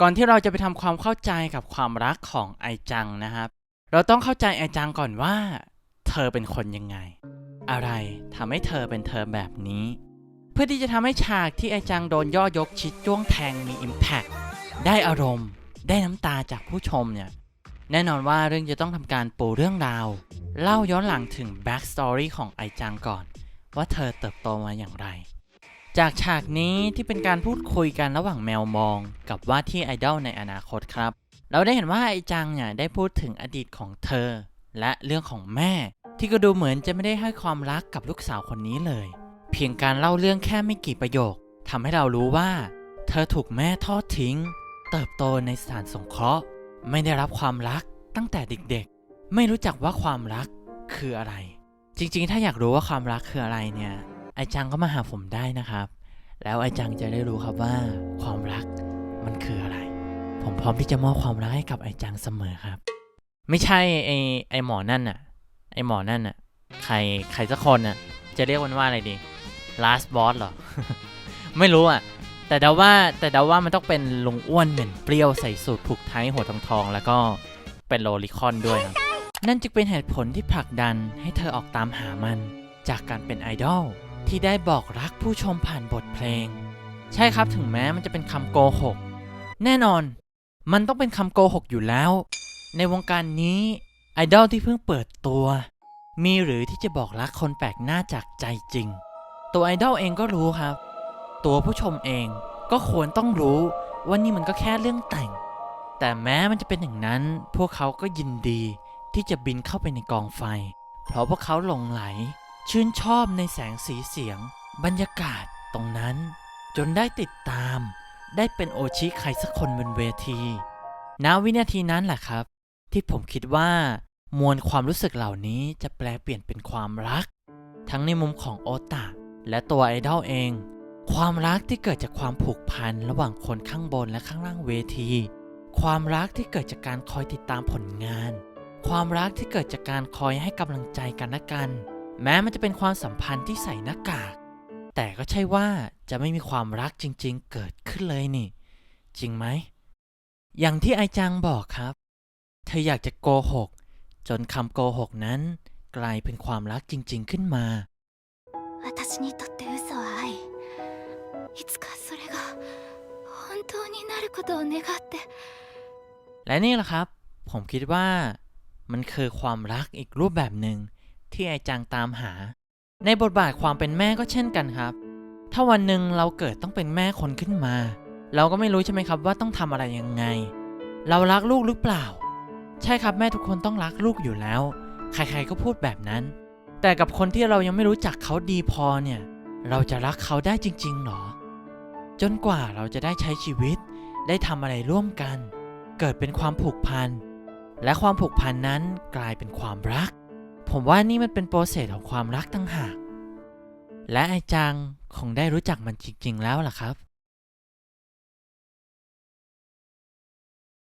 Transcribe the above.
ก่อนที่เราจะไปทำความเข้าใจกับความรักของไอจังนะครับ เราต้องเข้าใจไอจังก่อนว่า เธอเป็นคนยังไง อะไรทำให้เธอเป็นเธอแบบนี้ เพื่อที่จะทำให้ฉากที่ไอจังโดนย่อยกชิดจ้วงแทงมี Impact ได้อารมณ์ ได้น้ำตาจากผู้ชมเนี่ยแน่นอนว่าเรื่องจะต้องทำการปูเรื่องราว เล่าย้อนหลังถึง Back Story ของไอจังก่อน ว่าเธอเติบโตมาอย่างไร จากฉากนี้ที่เป็นการพูดคุยกันระหว่างแมวมอง กับว่าที่ไอดอลในอนาคตครับ เราได้เห็นว่าไอจังเนี่ยได้พูดถึงอดีตของเธอ และเรื่องของแม่ ที่ก็ดูเหมือนจะไม่ได้ให้ความรักกับลูกสาวคนนี้เลย เพียงการเล่าเรื่องแค่ไม่กี่ประโยคทำให้เรารู้ว่า เธอถูกแม่ทอดทิ้ง เติบโตในสถานสงเคราะห์ ไม่ได้รับความรักตั้งแต่เด็กๆ ไม่รู้จักว่าความรักคืออะไร จริงๆ ถ้าอยากรู้ว่าความรักคืออะไรเนี่ย ไอจังก็มาหาผมได้นะครับ แล้วไอจังจะได้รู้ครับว่าความรักมันคืออะไร ผมพร้อมที่จะมอบความรักให้กับไอจังเสมอครับ ไม่ใช่ไอไอหมอนั่นน่ะ ไอหมอนั่นน่ะ ใครใครสักคนน่ะ จะเรียกมันว่าอะไรดี last boss เหรอ ไม่รู้อะ แต่เดาว่าแต่เดาว่ามันต้องเป็นลุงอ้วนเหม็นเปรี้ยวใส่สูตรผูกไทยหัวทองทอง แล้วก็เป็นโลลิคอนด้วยครับ นั่นจึงเป็นเหตุผลที่ผลักดันให้เธอออกตามหามันจากการเป็นไอดอล ที่ได้บอกรักผู้ชมผ่านบทเพลง ใช่ครับถึงแม้มันจะเป็นคำโกหก แน่นอน มันต้องเป็นคำโกหกอยู่แล้ว ในวงการนี้ไอดอลที่เพิ่งเปิดตัว มีหรือที่จะบอกรักคนแปลกหน้าจากใจจริง ตัวไอดอลเองก็รู้ครับ ตัวผู้ชมเองก็ควรต้องรู้ว่านี่มันก็แค่เรื่องแต่ง แต่แม้มันจะเป็นอย่างนั้น พวกเขาก็ยินดีที่จะบินเข้าไปในกองไฟ เพราะพวกเขาหลงไหล ชื่นชอบในแสงสีเสียง บรรยากาศตรงนั้น จนได้ติดตาม ได้เป็นโอชิใครสักคนบนเวทีณวินาทีนั้นแหละครับ ที่ผมคิดว่า มวลความรู้สึกเหล่านี้จะแปลเปลี่ยนเป็นความรัก ทั้งในมุมของโอตะและตัวไอดอลเอง ความรักที่เกิดจากความผูกพันระหว่างคนข้างบนและข้างล่างเวที ความรักที่เกิดจากการคอยติดตามผลงาน ความรักที่เกิดจากการคอยให้กำลังใจกันและกัน แม้มันจะเป็นความสัมพันธ์ที่ใส่หน้ากาก แต่ก็ใช่ว่าจะไม่มีความรักจริง ๆ เกิดขึ้นเลยนี่ จริงไหม อย่างที่ไอจังบอกครับ เธออยากจะโกหก จนคำโกหกนั้น กลายเป็นความรักจริง ๆ ขึ้นมา 私にとって嘘は愛いつかそれが本当になることを願って และนี่แหละครับ ผมคิดว่ามันคือความรักอีกรูปแบบหนึ่ง ที่ไอจังตามหา ในบทบาทความเป็นแม่ก็เช่นกันครับ ถ้าวันหนึ่งเราเกิดต้องเป็นแม่คนขึ้นมา เราก็ไม่รู้ใช่ไหมครับว่าต้องทำอะไรยังไง เรารักลูกหรือเปล่า ใช่ครับแม่ทุกคนต้องรักลูกอยู่แล้ว ใครๆก็พูดแบบนั้น แต่กับคนที่เรายังไม่รู้จักเขาดีพอเนี่ย เราจะรักเขาได้จริงๆหรอ จนกว่าเราจะได้ใช้ชีวิต ได้ทำอะไรร่วมกัน เกิดเป็นความผูกพัน และความผูกพันนั้นกลายเป็นความรัก ผมว่านี่มันเป็นโปรเซสของความรักตั้งหาก และไอจังคงได้รู้จักมันจริง ๆ แล้วล่ะครับ